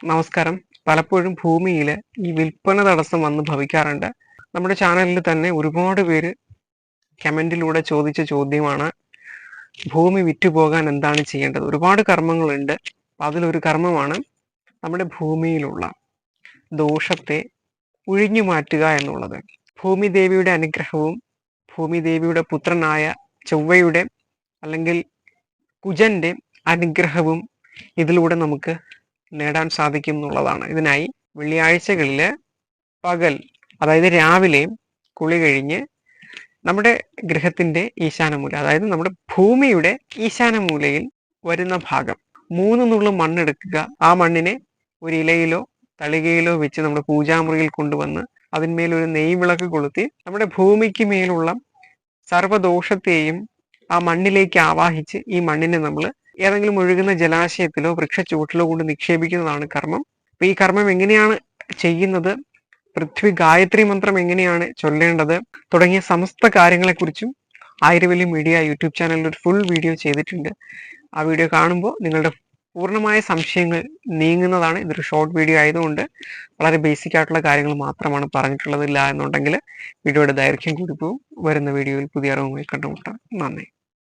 നമസ്കാരം. പലപ്പോഴും ഭൂമിയിൽ ഈ വിൽപ്പന തടസ്സം വന്ന് ഭവിക്കാറുണ്ട്. നമ്മുടെ ചാനലിൽ തന്നെ ഒരുപാട് പേര് കമന്റിലൂടെ ചോദിച്ച ചോദ്യമാണ് ഭൂമി വിറ്റുപോകാൻ എന്താണ് ചെയ്യേണ്ടത്? ഒരുപാട് കർമ്മങ്ങളുണ്ട്. അതിലൊരു കർമ്മമാണ് നമ്മുടെ ഭൂമിയിലുള്ള ദോഷത്തെ ഒഴിഞ്ഞു മാറ്റുക എന്നുള്ളത്. ഭൂമി ദേവിയുടെ അനുഗ്രഹവും ഭൂമി ദേവിയുടെ പുത്രനായ ചൊവ്വയുടെ അല്ലെങ്കിൽ കുജന്റെ അനുഗ്രഹവും ഇതിലൂടെ നമുക്ക് നേടാൻ സാധിക്കും എന്നുള്ളതാണ് ഇതിനായി വെള്ളിയാഴ്ചകളിൽ പകൽ അതായത് രാവിലെയും കുളി കഴിഞ്ഞ് നമ്മുടെ ഗ്രഹത്തിന്റെ ഈശാനമൂല അതായത് നമ്മുടെ ഭൂമിയുടെ ഈശാനമൂലയിൽ വരുന്ന ഭാഗം. മൂന്ന് നുള്ളു മണ്ണെടുക്കുക. ആ മണ്ണിനെ ഒരു ഇലയിലോ തളികയിലോ വെച്ച് നമ്മുടെ പൂജാമുറിയിൽ കൊണ്ടുവന്ന് അതിന്മേൽ ഒരു നെയ്വിളക്ക് കൊളുത്തി നമ്മുടെ ഭൂമിക്ക് മേലുള്ള സർവദോഷത്തെയും ആ മണ്ണിലേക്ക് ആവാഹിച്ച് ഈ മണ്ണിനെ നമ്മൾ ഏതെങ്കിലും ഒഴുകുന്ന ജലാശയത്തിലോ വൃക്ഷച്ചുവട്ടിലോ കൊണ്ട് നിക്ഷേപിക്കുന്നതാണ് കർമ്മം. അപ്പൊ ഈ കർമ്മം എങ്ങനെയാണ് ചെയ്യുന്നത്? പൃഥ്വി ഗായത്രി മന്ത്രം എങ്ങനെയാണ് ചൊല്ലേണ്ടത്? തുടങ്ങിയ സമസ്ത കാര്യങ്ങളെക്കുറിച്ചും ആയിരവലി മീഡിയ യൂട്യൂബ് ചാനലിൽ ഒരു ഫുൾ വീഡിയോ ചെയ്തിട്ടുണ്ട്. ആ വീഡിയോ കാണുമ്പോൾ നിങ്ങളുടെ പൂർണമായ സംശയങ്ങൾ നീങ്ങുന്നതാണ്. ഇതൊരു ഷോർട്ട് വീഡിയോ ആയതുകൊണ്ട് വളരെ ബേസിക് ആയിട്ടുള്ള കാര്യങ്ങൾ മാത്രമാണ് പറഞ്ഞിട്ടുള്ളതില്ല എന്നുണ്ടെങ്കിൽ വീഡിയോയുടെ ദൈർഘ്യം കൂടി പോകും. വരുന്ന വീഡിയോയിൽ പുതിയ അറിവുമായി കണ്ടുമുട്ടാം. നന്ദി.